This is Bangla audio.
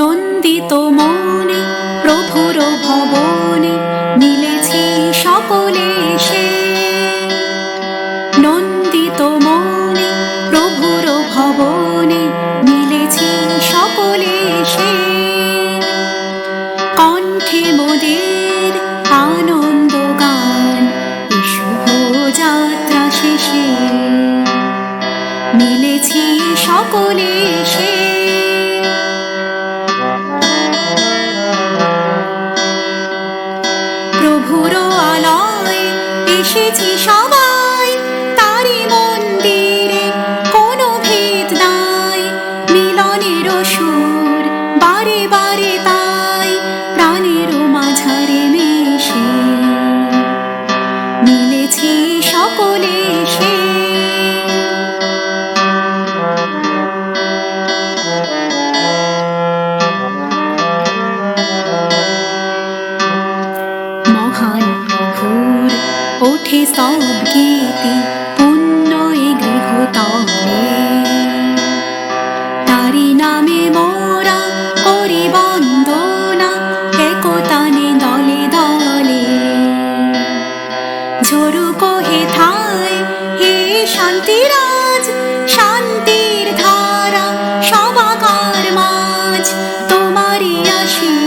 নন্দিত মনে, প্রভুর ভবনে মিলেছি সকলে সে নন্দিত মনে, প্রভুর ভবনে মিলেছি সকলে সে কণ্ঠে মোদের আনন্দ গান শুভ যাত্রা শেষে। মিলেছি সকলে সে এসেছি সবাই তারি মন্দিরে কোনো ভেদ নাই। মিলনের সুর বারে বারে তাই প্রাণের মাঝারে মেশে। মিলেছি সকলে সে ওঠে সব গীতি, পুণ্য এ গৃহতলে। তারি নামে মোরা করি বন্দনা, একতানে দলে দলে। ঝরু কহে থাই হে শান্তিরাজ, শান্তির ধারা সবাকার মাঝ, তোমারই আসি